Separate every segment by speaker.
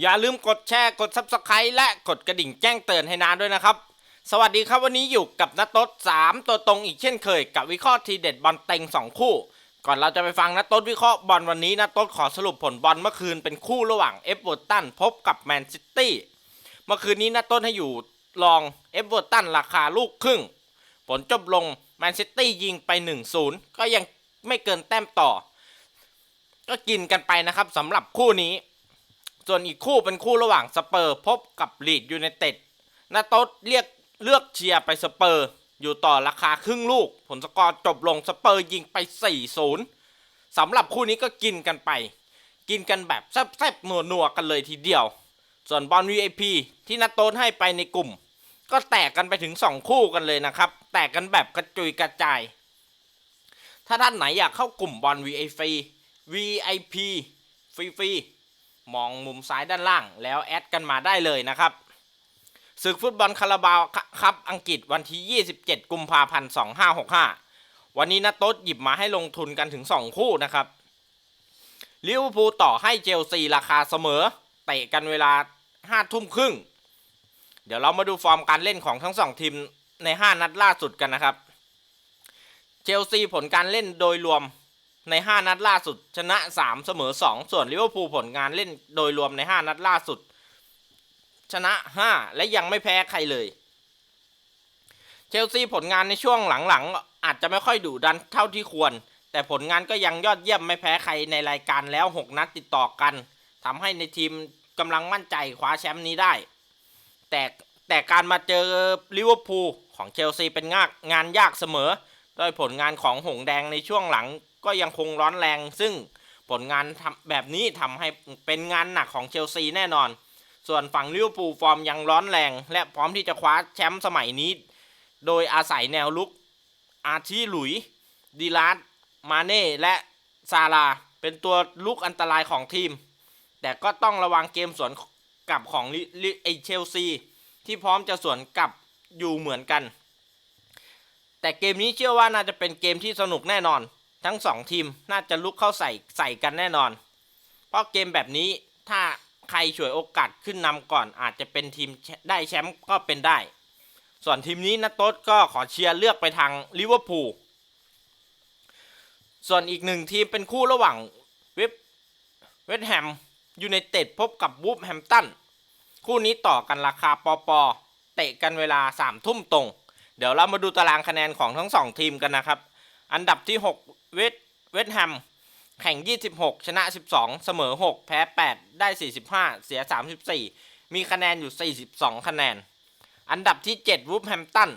Speaker 1: อย่าลืมกดแชร์กด Subscribe และกดกระดิ่งแจ้งเตือนให้นานด้วยนะครับ สวัสดีครับวันนี้อยู่กับนัตตด3ตัวตรงอีกเช่นเคย กับวิเคราะห์ทีเด็ดบอลเต็ง 2 คู่ ก่อนเราจะไปฟังนัตตดวิเคราะห์บอลวันนี้นัตตดขอสรุปผลบอลเมื่อคืนเป็นคู่ระหว่างเอฟเวอร์ตันพบกับแมนซิตี้เมื่อคืนนี้นัตตดให้อยู่ลองเอฟเวอร์ตันราคาลูกครึ่ง ผลจบลงแมนซิตี้ยิงไป 1-0 ก็ยังไม่เกินแต้มต่อ ก็กินกันไปนะครับสำหรับคู่นี้ ส่วนอีกคู่เป็นคู่ระหว่างสเปอร์ พบกับลีดยูไนเต็ดนาโต๊ดเรียกเลือกเชียร์ไปสเปอร์ อยู่ต่อราคาครึ่งลูก ผลสกอร์จบลงสเปอร์ยิงไป 4-0สำหรับคู่นี้ก็กินกันไป กินกันแบบแซ่บๆนัวๆกันเลยทีเดียว ส่วนบอล VIP ที่นาโต๊ดให้ไปในกลุ่ม ก็แตกกันไปถึง 2 คู่กันเลยนะครับ แตกกันแบบกระจุยกระจาย ถ้าท่านไหนอยากเข้ากลุ่มบอล VIP VIP ฟรีๆ มองมุมซ้ายด้านล่าง แล้วแอดกันมาได้เลยนะครับศึกฟุตบอลคาราบาวครับอังกฤษวันที่ 27 กุมภาพันธ์ 2565 วันนี้นะโต๊ดหยิบมาให้ลงทุนกันถึง 2 คู่นะครับลิเวอร์พูลต่อให้เจลซีราคาเสมอเตะกันเวลา 5 ทุ่มครึ่ง เดี๋ยวเรามาดูฟอร์มการเล่นของทั้ง 2 ทีมใน 5 นัดล่าสุดกันนะครับ เชลซีผลการเล่นโดยรวม ใน 5 นัดล่าสุด ชนะ 3 เสมอ 2 ส่วนลิเวอร์พูลผลงานเล่นโดยรวมใน 5 นัดล่าสุด ชนะ 5 และยังไม่แพ้ใครเลย เชลซีผลงานในช่วงหลังๆ อาจจะไม่ค่อยดุดันเท่าที่ควร แต่ผลงานก็ยังยอดเยี่ยมไม่แพ้ใครในรายการแล้ว 6 นัดติดต่อกันทำให้ในทีมกำลังมั่นใจคว้าแชมป์นี้ได้ แต่แต่การมาเจอลิเวอร์พูลของเชลซีเป็นงานงานยากเสมอ โดยผลงานของหงแดงในช่วงหลังก็ยังคงร้อนแรง ซึ่งผลงานทำแบบนี้ทำให้เป็นงานหนักของเชลซีแน่นอน ส่วนฝั่งลิเวอร์พูลฟอร์มยังร้อนแรง และพร้อมที่จะคว้าแชมป์สมัยนี้ โดยอาศัยแนวลุกอาร์ที่หลุยดีลาร์มาเน่และซาลา เป็นตัวลุกอันตรายของทีม แต่ก็ต้องระวังเกมสวนกลับของลิลิไอเชลซี ที่พร้อมจะสวนกลับอยู่เหมือนกัน แต่เกมนี้เชื่อว่าน่าจะเป็นเกมที่สนุกแน่นอน ทั้งสองทีมน่าจะลุกเข้าใส่ใส่กันแน่นอน เพราะเกมแบบนี้ถ้าใครฉวยโอกาสขึ้นนำก่อน อาจจะเป็นทีมได้แชมป์ก็เป็นได้ ส่วนทีมนี้นะโต๊ดก็ขอเชียร์เลือกไปทางลิเวอร์พูลส่วนอีกหนึ่งทีมเป็นคู่ระหว่างเวฟเวสแฮมยูไนเต็ดพบกับวูฟแฮมตันคู่นี้ต่อกันราคาปอปอเตะกันเวลา3ามทุ่มตรง เดี๋ยวเรามาดูตารางคะแนนของทั้ง 2 ทีมกันนะครับ อันดับที่ 6 เวสเวสแฮมแข่ง 26 ชนะ 12 เสมอ 6 แพ้ 8 ได้ 45 เสีย 34 มีคะแนนอยู่ 42 คะแนน อันดับที่ 7 วูฟแฮมตัน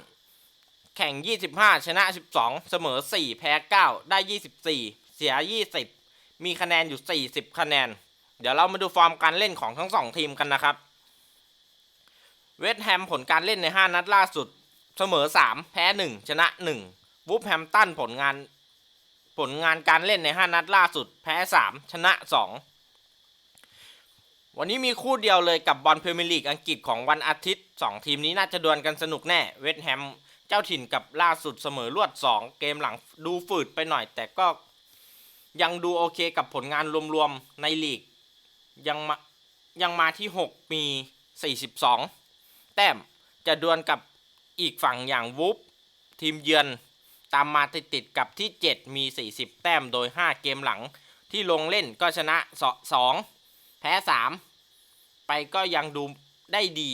Speaker 1: แข่ง 25 ชนะ 12 เสมอ 4 แพ้ 9 ได้ 24 เสีย 20 มีคะแนนอยู่ 40 คะแนน เดี๋ยวเรามาดูฟอร์มการเล่นของทั้ง 2 ทีมกันนะครับ เวสต์แฮมผลการเล่นใน 5 นัดล่าสุด เสมอ3แพ้1ชนะ1วูฟแฮมตันผลงาน ผลงานการเล่นใน 5 นัดล่าสุด แพ้ 3 ชนะ 2 วันนี้มีคู่เดียวเลยกับบอลพรีเมียร์ลีกอังกฤษของวันอาทิตย์ 2 ทีมนี้น่าจะดวลกันสนุกแน่ เวสต์แฮมเจ้าถิ่นกับล่าสุดเสมอรวด 2 เกมหลังดูฝืดไปหน่อย แต่ก็ยังดูโอเคกับผลงานรวมๆในลีก ยังมายังมาที่ 6 มี 42 แต้มจะดวลกับ อีกฝั่งอย่างวูฟทีมเยือน ตามมาติดๆกับที่ 7 มี 40 แต้มโดย 5 เกมหลัง ที่ลงเล่นก็ชนะ 2 แพ้ 3 ไปก็ยังดูได้ดี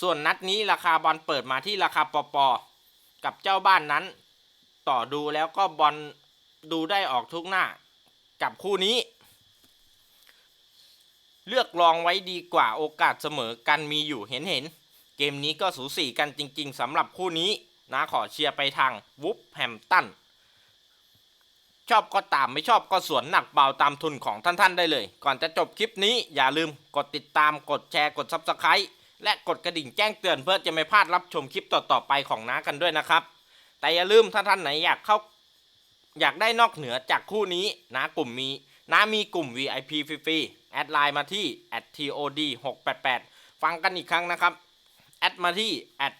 Speaker 1: ส่วนนัดนี้ราคาบอลเปิดมาที่ราคาปอปอกับเจ้าบ้านนั้น ต่อดูแล้วก็บอลดูได้ออกทุกหน้ากับคู่นี้ เลือกลองไว้ดีกว่าโอกาสเสมอกันมีอยู่เห็นเห็น เกมนี้ก็สูสีกันจริง ๆสำหรับคู่นี้นะขอเชียร์ไปทางวูฟแฮมตันชอบก็ตามไม่ชอบก็สวนหนักเบาตามทุนของท่านๆได้เลย ก่อนจะจบคลิปนี้อย่าลืมกดติดตามกดแชร์กด Subscribe และกดกระดิ่งแจ้งเตือนเพื่อจะไม่พลาดรับชมคลิปต่อๆไปของน้ากันด้วยนะครับ แต่อย่าลืมถ้าท่านไหนอยากเข้าอยากได้นอกเหนือจากคู่นี้นะกลุ่มมีนะมีกลุ่ม VIP ฟรีๆแอดไลน์มาที่ @tod 688 ฟังกันอีกครั้งนะครับ อดมาที่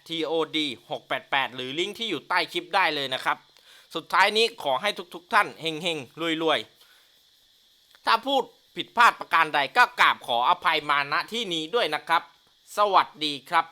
Speaker 1: @tod 688 หรือลิงก์ที่อยู่ใต้คลิปได้เลยนะครับ สุดท้ายนี้ขอให้ทุกๆทท่านเฮงๆรวยๆ ถ้าพูดผิดพลาดประการใดก็กราบขออภัยมาณที่นี้ด้วยนะครับ สวัสดีครับ